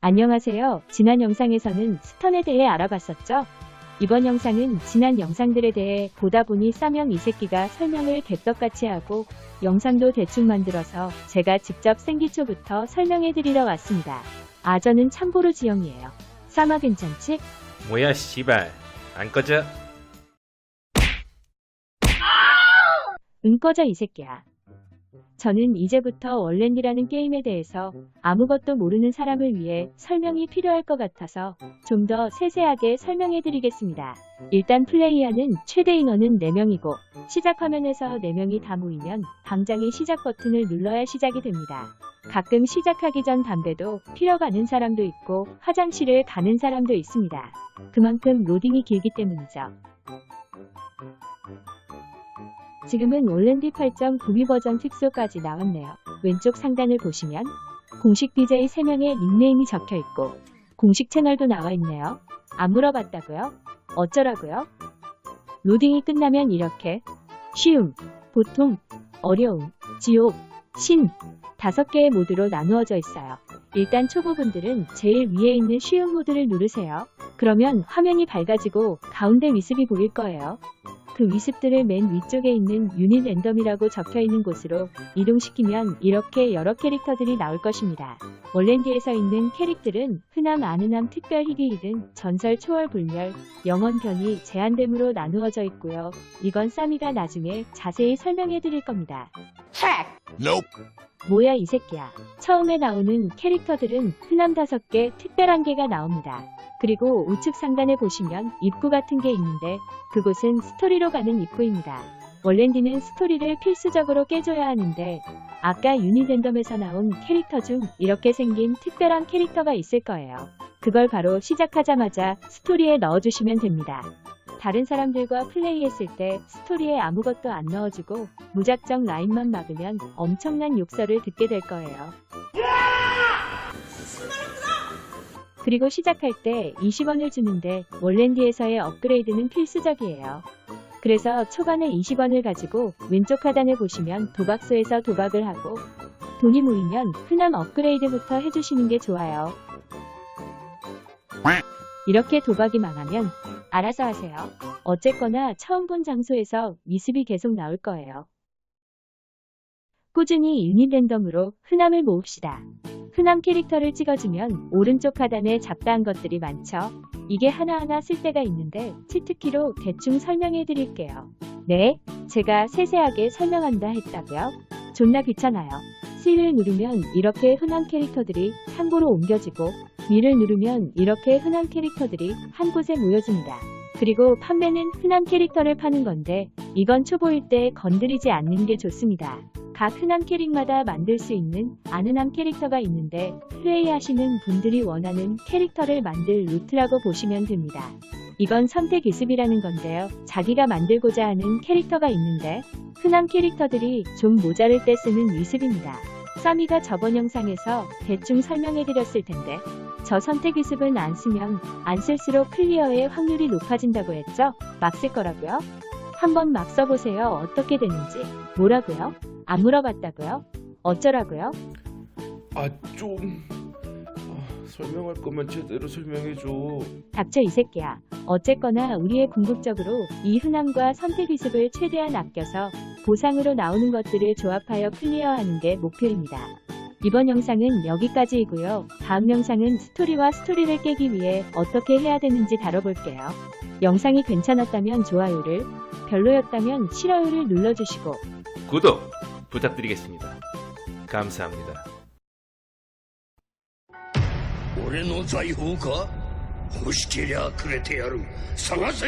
안녕하세요. 지난 영상에서는 스턴에 대해 알아봤었죠? 이번 영상은 지난 영상들에 대해 보다 보니 싸명 이 새끼가 설명을 개떡같이 하고 영상도 대충 만들어서 제가 직접 생기초부터 설명해드리러 왔습니다. 아저는 참고로 지영이에요. 싸마 괜찮지? 뭐야 씨발 안 꺼져? 응 꺼져 이 새끼야. 저는 이제부터 원랜디라는 게임에 대해서 아무것도 모르는 사람을 위해 설명이 필요할 것 같아서 좀 더 세세하게 설명해 드리겠습니다. 일단 플레이하는 최대 인원은 4명이고 시작 화면에서 4명이 다 모이면 당장의 시작 버튼을 눌러야 시작이 됩니다. 가끔 시작하기 전 담배도 피러 가는 사람도 있고 화장실을 가는 사람도 있습니다. 그만큼 로딩이 길기 때문이죠. 지금은 올랜디 8.92 버전 픽소까지 나왔네요. 왼쪽 상단을 보시면 공식 BJ 3명의 닉네임이 적혀 있고 공식 채널도 나와 있네요. 안 물어봤다고요? 어쩌라고요? 로딩이 끝나면 이렇게 쉬움, 보통, 어려움, 지옥, 신 다섯 개의 모드로 나누어져 있어요. 일단 초보분들은 제일 위에 있는 쉬움 모드를 누르세요. 그러면 화면이 밝아지고 가운데 위습이 보일 거예요. 그 위습들을 맨 위쪽에 있는 유닛 랜덤이라고 적혀 있는 곳으로 이동시키면 이렇게 여러 캐릭터들이 나올 것입니다. 원랜디에서 있는 캐릭들은 흔함 아는함 특별 희귀 등 전설 초월 불멸 영원 변이 제한됨으로 나누어져 있고요. 이건 싸미가 나중에 자세히 설명해 드릴 겁니다. 뭐야 이 새끼야. 처음에 나오는 캐릭터들은 흔함 5개, 특별 1개가 나옵니다. 그리고 우측 상단에 보시면 입구 같은 게 있는데 그곳은 스토리로 가는 입구입니다. 원랜디는 스토리를 필수적으로 깨줘야 하는데 아까 유니랜덤에서 나온 캐릭터 중 이렇게 생긴 특별한 캐릭터가 있을 거예요. 그걸 바로 시작하자마자 스토리에 넣어주시면 됩니다. 다른 사람들과 플레이했을 때 스토리에 아무것도 안 넣어주고 무작정 라인만 막으면 엄청난 욕설을 듣게 될 거예요. 그리고 시작할 때 20원을 주는데 원랜디에서의 업그레이드는 필수적이에요. 그래서 초반에 20원을 가지고 왼쪽 하단을 보시면 도박소에서 도박을 하고 돈이 모이면 흔한 업그레이드부터 해주시는 게 좋아요. 이렇게 도박이 망하면 알아서 하세요. 어쨌거나 처음 본 장소에서 미습이 계속 나올 거예요. 꾸준히 유닛 랜덤으로 흔함을 모읍시다. 흔함 캐릭터를 찍어주면 오른쪽 하단에 잡다한 것들이 많죠. 이게 하나하나 쓸 때가 있는데 치트키로 대충 설명해 드릴게요. 네, 제가 세세하게 설명한다 했다고요? 존나 귀찮아요. C를 누르면 이렇게 흔한 캐릭터들이 한 곳으로 옮겨지고 위를 누르면 이렇게 흔한 캐릭터들이 한 곳에 모여집니다. 그리고 판매는 흔한 캐릭터를 파는 건데 이건 초보일 때 건드리지 않는 게 좋습니다. 각 흔한 캐릭마다 만들 수 있는 아는한 캐릭터가 있는데 플레이하시는 분들이 원하는 캐릭터를 만들 루트라고 보시면 됩니다. 이건 선택 기습이라는 건데요. 자기가 만들고자 하는 캐릭터가 있는데 흔한 캐릭터들이 좀 모자를 때 쓰는 위습입니다. 싸미가 저번 영상에서 대충 설명해드렸을 텐데 저 선택 기습은 안 쓰면 안 쓸수록 클리어의 확률이 높아진다고 했죠? 막 쓸 거라고요? 한번 막 써보세요. 어떻게 되는지. 뭐라고요? 안 물어봤다고요? 어쩌라고요? 아 좀... 아, 설명할 거면 제대로 설명해 줘 닥쳐 이 새끼야. 어쨌거나 우리의 궁극적으로 이 흔함과 선택 기습을 최대한 아껴서 보상으로 나오는 것들을 조합하여 클리어하는 게 목표입니다. 이번 영상은 여기까지이고요. 다음 영상은 스토리와 스토리를 깨기 위해 어떻게 해야 되는지 다뤄볼게요. 영상이 괜찮았다면 좋아요를, 별로였다면 싫어요를 눌러주시고 구독 부탁드리겠습니다. 감사합니다. 俺の財宝か欲しけりゃくれてやる探せ